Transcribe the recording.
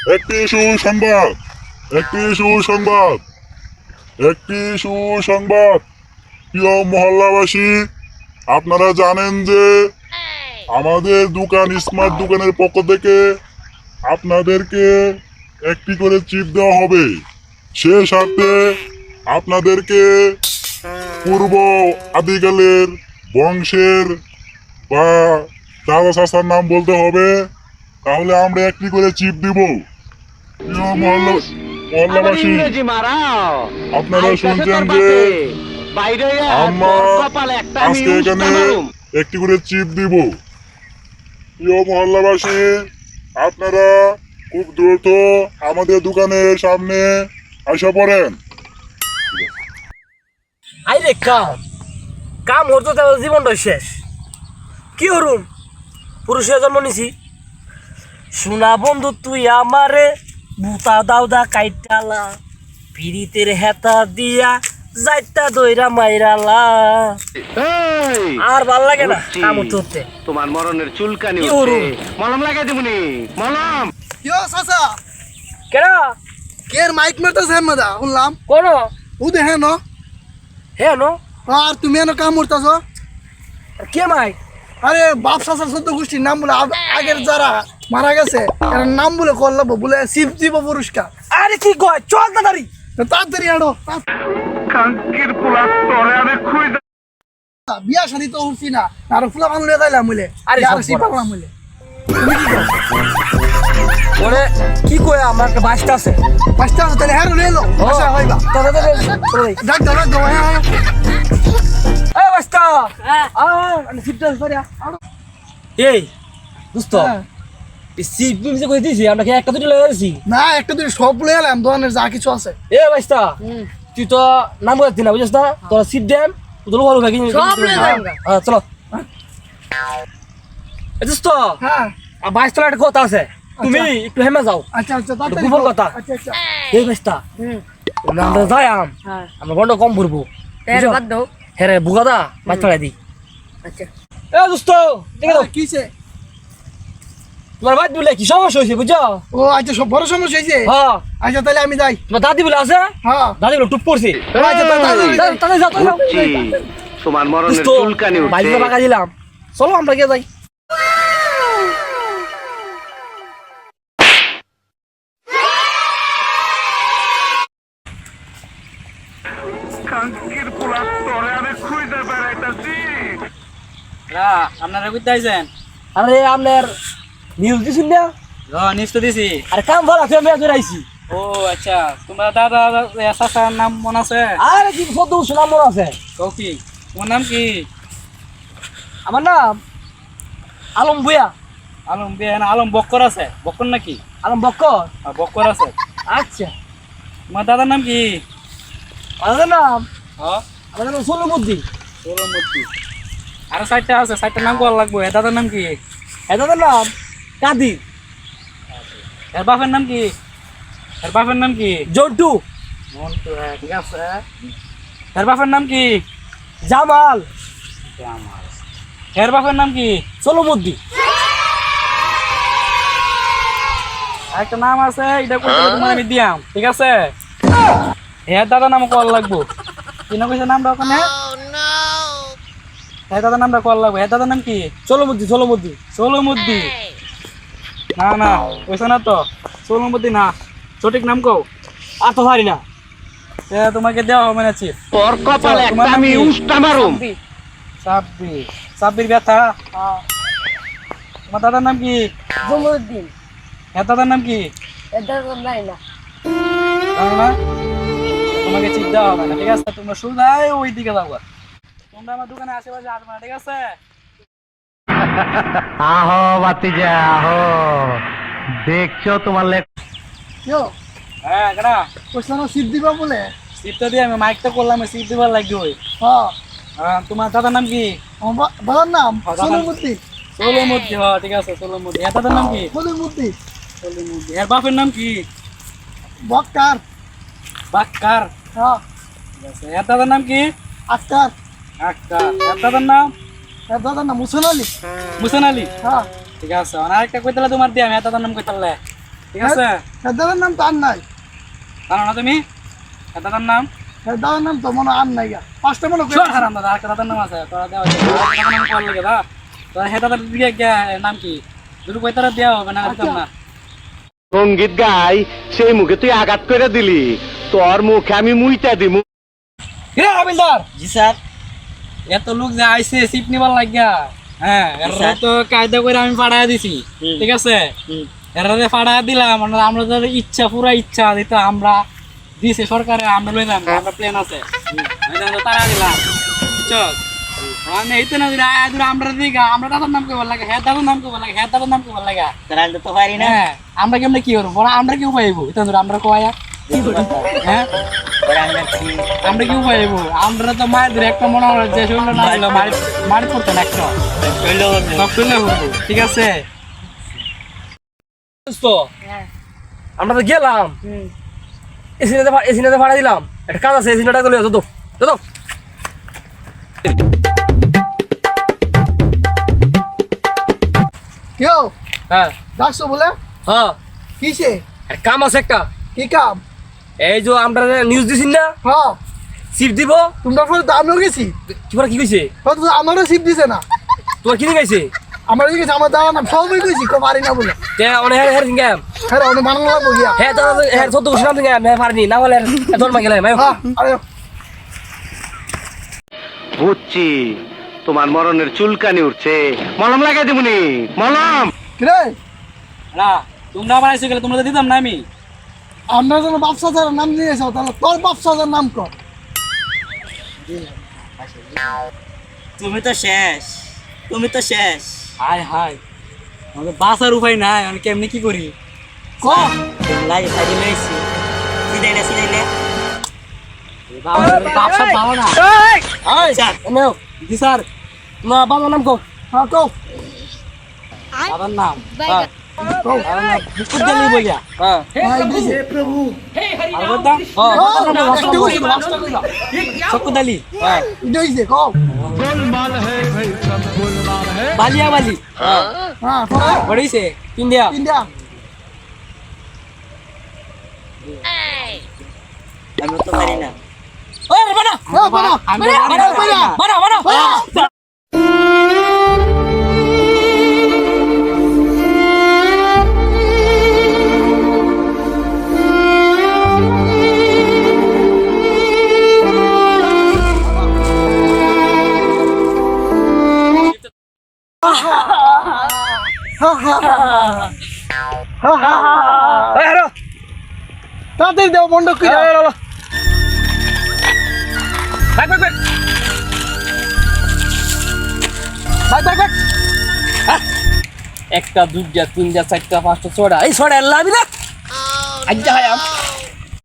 একটি সুসংবাদ একটি সুসংবাদ একটি সুসংবাদ। প্রিয় মহল্লাবাসী, আপনারা জানেন যে আমাদের দোকান, স্মার্ট দোকানের পক্ষ থেকে আপনাদেরকে একটি করে চিপ দেওয়া হবে। সে সাথে আপনাদেরকে পূর্ব আদিকালের বংশের বা দাদা চাচার নাম বলতে হবে। তাহলে আমরা একটি করে চিপ দিব। মহল্লাবাসী আপনারা শুনছেন যে আমরা আজকে এখানে একটি করে চিপ দিব। প্রিয় মহল্লাবাসী আপনারা খুব দ্রুত আমাদের দোকানের সামনে আসা পড়েন। আইরে কাম। কাম হতো তো জীবনটা শেষ। কি হরুম পুরুষের জন্ম নিছি। শোনা বন্ধু তুই আমারে বুতা দাউদা কাইটালা পিরিতের হেতা দিয়া যাইতা দইরা মাইরালা। এই, আর ভালো লাগে না বুঝছি। কাম হতে হতে তোমার মরণের চুলকানি মলম লাগাই দিবনি মলম। ইয়ো চাচা কেনা? কের মাইক মারতেছে হেমদা শুনলাম। কোন? ও দেখে ন হে নো আর তুমি এনে কাম করতেছ? কে মাই আরে বাপ চাচার সদ্য গোষ্ঠীর নাম বলে আগের যারা মারা গেছে এর নাম বলে করল বলে শিব জীব পুরস্কার আরে কি কয় চল তাড়াতাড়ি তো তাড়াতাড়ি আড়ো কাঙ্কির পোলা তরে আমি খুই বিয়া শাদি তো উঠছি না আর ফুলা মানুষ তাইলাম বলে আরে আর বড়। পারলাম বলে কি ওরে কি কয় আমার একটা বাসটা আছে পাঁচটা আছে তাহলে হ্যাঁ লয়ে এলো আচ্ছা হইবা দাদা দাদা ডাক ডাক দাও হ্যাঁ হ্যাঁ এই বাস্তা আ আমি সিটটা ধরে এই দোস্ত হ্যাঁ। সিট কই দিছি আমরা কি একটা দুটো লয়ে গেছি না একটা দুটো সব লয়ে এলাম দোকানের যা কিছু আছে। এ বাস্তা তুই তো নাম করতি না বুঝছিস না? তোর সিট দেন তোর ভালো ভাগি সব লয়ে যাব। হ্যাঁ চলো। এ দোস্ত হ্যাঁ। আর বাইশ তলা একটা কথা আছে। তুমি একটু হেমে যাও। আচ্ছা আচ্ছা গোপন কথা। আচ্ছা আচ্ছা। এই বাস্তা আমরা যাই আম। হ্যাঁ। আমরা বন্ধ কম দাও। হ্যাঁ রে বুগাদা বাইশ তলা দি। আচ্ছা। এ দোস্ত ঠিক আছে কিসে? তোমার বাদ দিলে কি সমস্যা হয়েছে বুঝছ? ও আচ্ছা সব বড় সমস্যা হয়েছে। হ্যাঁ। আচ্ছা তাহলে আমি যাই। তোমার দাদি বলে আছে? হ্যাঁ। দাদি বলে টুপ পড়ছে আচ্ছা তাহলে যাও যাও। বুঝছি তোমার মরণের চুলকানি বাইরে উঠছে বাঁকা দিলাম। চলো আমরা গিয়ে যাই। আপনারা কইতে আইছেন আরে আপনার নিউজ দিছিল না? ও নিশ্চ দিছি। আরে কাম ভালো আছে আমি আজকে আইছি। ও আচ্ছা। তোমার দাদা চাচার নাম মনে আছে? আরে কি সদ্য শোনা মনে আছে। কও কি তোমার নাম কি? আমার নাম আলম বুয়া আলম বিয়ে না আলম বক্কর আছে। বক্কর নাকি? আলম বক্কর? আ, বক্কর আছে। আচ্ছা। তোমার দাদার নাম কি? আমাদের নাম? হ্যাঁ আমাদের নাম সোলমুদ্দি। মূর্তি আরও চারটা আছে চারটা নাম করা লাগবে। দাদার নাম কি? এদের নাম কাদির এর বাপের নাম কি? এর বাপের নাম কি? জন্টু। মন্টু হ্যাঁ, ঠিক আছে। এর বাপের নাম কি? জামাল। এর বাপের নাম কি? সোলমুদ্দি একটা নাম আছে এটা করতে তোমার আমি দিয়াম ঠিক আছে? এর দাদা নাম কল লাগবো। কি নাম কইছে নামটা ওখানে? এর দাদা নামটা কল লাগবো। এর দাদার নাম কি? সোলমুদ্দি সোলমুদ্দি সোলমুদ্দি না না কইছে না তো। সোলমুদ্দি না। সঠিক নাম কও? আর তো পারি না। তোমাকে দেওয়া হবে না চিপ তোর কপালে একটা আমি উস্তা মারুম। সাব্বির সাব্বির ব্যথা। তোমার দাদার নাম কি? এর দাদার নাম কি? নাই না। তোমাকে চিপ দেওয়া হবে না ঠিক আছে? তোমরা সোজাই ওই দিকে যাব তোমরা আমার দোকানে আশেপাশে আসবে না ঠিক আছে? আহো বাতিজা আহো। দেখছ তোমার লেখ কেউ হ্যাঁ কেনা কইছিল না দিবা বলে? সিটটা দিয়ে আমি মাইকটা করলাম সিট দিবার লাগবে ওই। হ্যাঁ। হ্যাঁ, তোমার দাদার নাম কি? বাবার নাম? হ্যাঁ, সোলমুদ্দি সোলমুদ্দি হ্যাঁ ঠিক আছে সোলমুদ্দি এর দাদার নাম কি? সোলমুদ্দি সোলমুদ্দি এর বাপের নাম কি? বক্কার। বাক্কার। হ্যাঁ। ঠিক আছে। এর দাদার নাম কি? আক্তার। আক্তার। এর দাদার নাম? এর দাদার নাম মুসন আলী। মুসান আলী? হ্যাঁ। ঠিক আছে আর আরেকটা কইতালে তোমার দিয়ে আমি এর দাদার নাম কইতালে ঠিক আছে? এর দাদার নাম তো আর নাই। জানো না তুমি? এর দাদার নাম? এর দাদার নাম তো মনে আর নাই গা। পাঁচটা মনে শোন হারাম দাদা একটা দাদার নাম আছে তোরা দেওয়া দাদার নাম কল লাগে দা। তোরা হে দাদার দিকে গিয়া নাম কি? দুটো কই তারা দেওয়া হবে না দিতাম না। সংগীত গাই সেই মুখে তুই আঘাত করে দিলি। তোর মুখে আমি মুইটা দিমু। রে রবীন্দার জি স্যার। এত লোক যে আইছে সিপ নিবার লাগিয়া হ্যাঁ এরা তো কায়দা করে আমি পাঠায় দিছি ঠিক আছে? এরা পাঠায় দিলাম আমরা যাদের ইচ্ছা পুরা ইচ্ছা দিতে আমরা দিছে সরকারে আমরা লইলাম আমরা প্ল্যান আছে। তারা দিলাম। আমি এইতে না আমরা দিগা আমরা দাদার নাম কেবল লাগে হ্যাঁ দাদার নাম কেবল লাগে হ্যাঁ দাদার নাম কেবল লাগে। স্যার তো পারি না। হ্যাঁ আমরা কেমনে কি করব? আমরা কি উপায় হইব? এটা ধরে আমরা কয়া হ্যাঁ? আমরা কি উপায় আমরা তো মায়ের ধরে একটা মনে হয় যে শরীর না দিলে মারি মারি না একটা। ঠিক আছে? আমরা তো গেলাম। এসিনাতে এসিনাতে ভাড়া দিলাম। একটা কাজ আছে এসিনাটা গেলে যত যত কেউ? হ্যাঁ। ডাকছো বলে? হ্যাঁ। কিসে? একটা কাম আছে একটা। কি কাম? এই যে আমরা নিউজ দিছিন না? হ্যাঁ। সিট দিব? তোমরা ফলে তো আমিও গেছি। তোমরা কি কইছে? আমারও সিপ দিছে না। তোমার কি আমার গেছে আমার সবই গেছি কেউ পারি না বলে। তে অনেক হের হের হ্যাঁ বানানো লাগবো গিয়া। হ্যাঁ তো হ্যাঁ সিঙ্গাম হ্যাঁ পারিনি না বলে তোর মা গেলাম হ্যাঁ আরে। বুঝছি তোমার মরণের চুলকানি উঠছে। মলম লাগাই দিবনি মলম। কিরে? না তোমরা এসে গেলে তোমরা দিতাম না আমি। আমরা যেন ব্যবসা যারা নাম নিয়ে এসো তাহলে তোর যার নাম কর। তুমি তো শেষ তুমি তো শেষ। হাই হাই আমাদের বাসার উপায় নাই আমি কেমনি কি করি? ক? লাই সাইডে লইছি সিধাইলে সিধাইলে ব্যবসা ভালো না। স্যার। নাও জি স্যার। না বাবা নাম কো হ্যাঁ কও। দাদার নাম হ্যাঁ কও বুকুর দিলি বইয়া হ্যাঁ হ্যাঁ দিছে আর বলতাম চক্কু দালি হ্যাঁ দিছে কও বালিয়া তাড়াতাড়ি দেও মন্ডক কি একটা দুটা তিনটা চারটা পাঁচটা ছটা এই ছড়া এলাম না। হয় হায়াম